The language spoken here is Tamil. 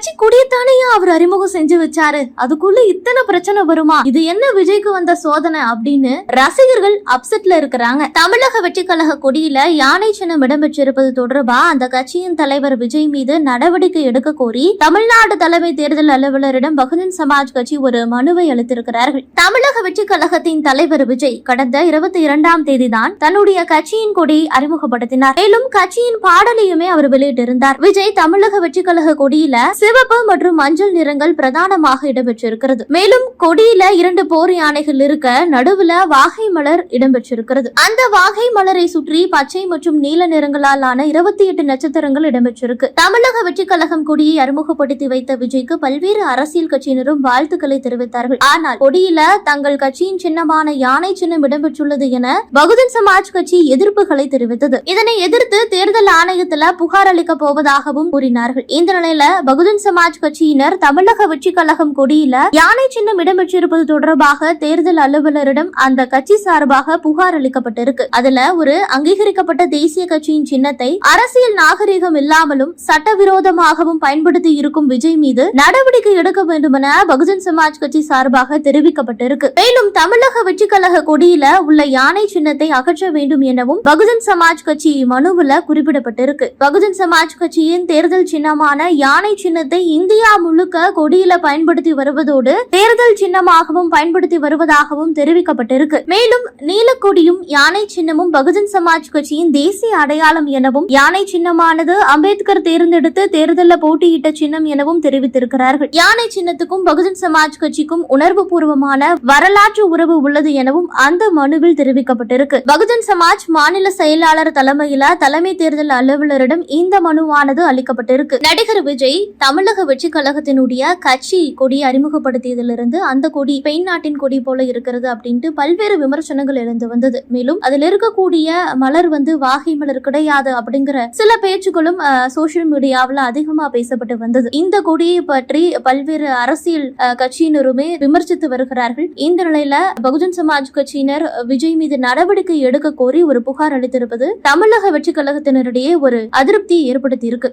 கட்சி கொடியத்தானே அவர் அறிமுகம் செஞ்சு வச்சாரு. அதுக்குள்ள இத்தனை பிரச்சனை வருமா? இது என்ன விஜய்க்கு வந்த சோதனை அப்படின்னு ரசிகர்கள் அப்செட்ல இருக்கிறாங்க. தமிழக வெற்றி கழக கொடியில யானை சின்னம் இடம்பெற்றிருப்பது தொடர்பா? அந்த கட்சியின் தலைவர் விஜய் மீது நடவடிக்கை எடுக்க கோரி தமிழ்நாடு தலைமை தேர்தல் அலுவலரிடம் பகுஜன் சமாஜ் கட்சி ஒரு மனுவை அளித்திருக்கிறார்கள். தமிழக வெற்றி கழகத்தின் தலைவர் விஜய் கடந்த இருபத்தி இரண்டாம் தேதி தான் தன்னுடைய கட்சியின் கொடியை அறிமுகப்படுத்தினார். மேலும் கட்சியின் பாடலையுமே அவர் வெளியிட்டிருந்தார். விஜய் தமிழக வெற்றி கழக கொடியில சிவப்பு மற்றும் மஞ்சள் நிறங்கள் பிரதானமாக இடம்பெற்றிருக்கிறது. மேலும் கொடியில இரண்டு போர் யானைகள் இருக்க நடுவுல வாகை மலர் இடம்பெற்றிருக்கிறது. அந்த வாகை மலரை சுற்றி பச்சை மற்றும் நீல நிறங்களால் ஆன இருபத்தி எட்டு நட்சத்திரங்கள் இடம்பெற்றிருக்கு. தமிழக வெற்றி கழகம் கொடியை அறிமுகப்படுத்தி வைத்த விஜய்க்கு பல்வேறு அரசியல் கட்சியினரும் வாழ்த்துக்களை தெரிவித்தார்கள். ஆனால் கொடியில தங்கள் கட்சியின் சின்னமான யானை சின்னம் இடம்பெற்றுள்ளது என பகுஜன் சமாஜ் கட்சி எதிர்ப்புகளை தெரிவித்தது. இதனை எதிர்த்து தேர்தல் ஆணையத்துல புகார் அளிக்க போவதாகவும் கூறினார்கள். இந்த நிலையில பகுஜன் சமாஜ் கட்சியினர் தமிழக வெற்றி கழகம் கொடியில யானை சின்னம் இடம்பெற்றிருப்பது தொடர்பாக தேர்தல் அலுவலரிடம் அந்த கட்சி சார்பாக புகார் அளிக்கப்பட்டிருக்கு. அதுல ஒரு அங்கீகரிக்கப்பட்ட தேசிய கட்சியின் சின்னத்தை அரசியல் நாகரிகம் இல்லாமலும் சட்டவிரோதமாகவும் பயன்படுத்தி இருக்கும் விஜய் மீது நடவடிக்கை எடுக்க வேண்டுமென பகுஜன் சமாஜ் கட்சி சார்பாக தெரிவிக்கப்பட்டிருக்கு. மேலும் தமிழக வெற்றி கழக கொடியில உள்ள யானை சின்னத்தை அகற்ற வேண்டும் எனவும் பகுஜன் சமாஜ் கட்சி மனுவில் குறிப்பிடப்பட்டிருக்கு. பகுஜன் சமாஜ் கட்சியின் தேர்தல் சின்னமான யானை சின்னத்தை இந்தியா முழுக்க கொடியில பயன்படுத்தி வருவதோடு தேர்தல் சின்னமாகவும் பயன்படுத்தி வருவதாகவும் தெரிவிக்கப்பட்டிருக்கு. மேலும் நீலக்கொடியும் யானை சின்னமும் பகுஜன் சமாஜ் கட்சியின் தேசிய அடையாளம் எனவும் யானை சின்னமானது அம்பேத்கர் தேர்ந்தெடுத்து தேர்தலில் போட்டியிட்ட சின்னம் எனவும் தெரிவித்திருக்கிறார்கள். யானை சின்னத்துக்கும் பகுஜன் சமாஜ் கட்சிக்கும் உணர்வு பூர்வமான வரலாற்று உறவு உள்ளது எனவும் அந்த மனுவில் தெரிவிக்கப்பட்டிருக்கு. பகுஜன் சமாஜ் மாநில செயலாளர் தலைமையில தலைமை தேர்தல் அலுவலரிடம் இந்த மனுவானது அளிக்கப்பட்டிருக்கு. நடிகர் விஜய் தமிழக வெற்றி கழகத்தினுடைய கட்சி கொடி அறிமுகப்படுத்தியதிலிருந்து அந்த கொடி பெண் நாட்டின் கொடி போல இருக்கிறது அப்படின்ட்டு பல்வேறு விமர்சனங்கள் எழுந்து வந்தது. மேலும் அதில் இருக்கக்கூடிய மலர் வந்து வாகை மலர் கிடையாது அப்படிங்கிற சில பேச்சுக்களும் சோசியல் மீடியாவில் அதிகமா பேசப்பட்டு வந்தது. இந்த கொடியை பற்றி பல்வேறு அரசியல் கட்சியினருமே விமர்சித்து வருகிறார்கள். இந்த நிலையில பகுஜன் சமாஜ் கட்சியினர் விஜய் மீது நடவடிக்கை எடுக்க கோரி ஒரு புகார் அளித்திருப்பது தமிழக வெற்றி கழகத்தினரிடையே ஒரு அதிருப்தியை ஏற்படுத்தி இருக்கு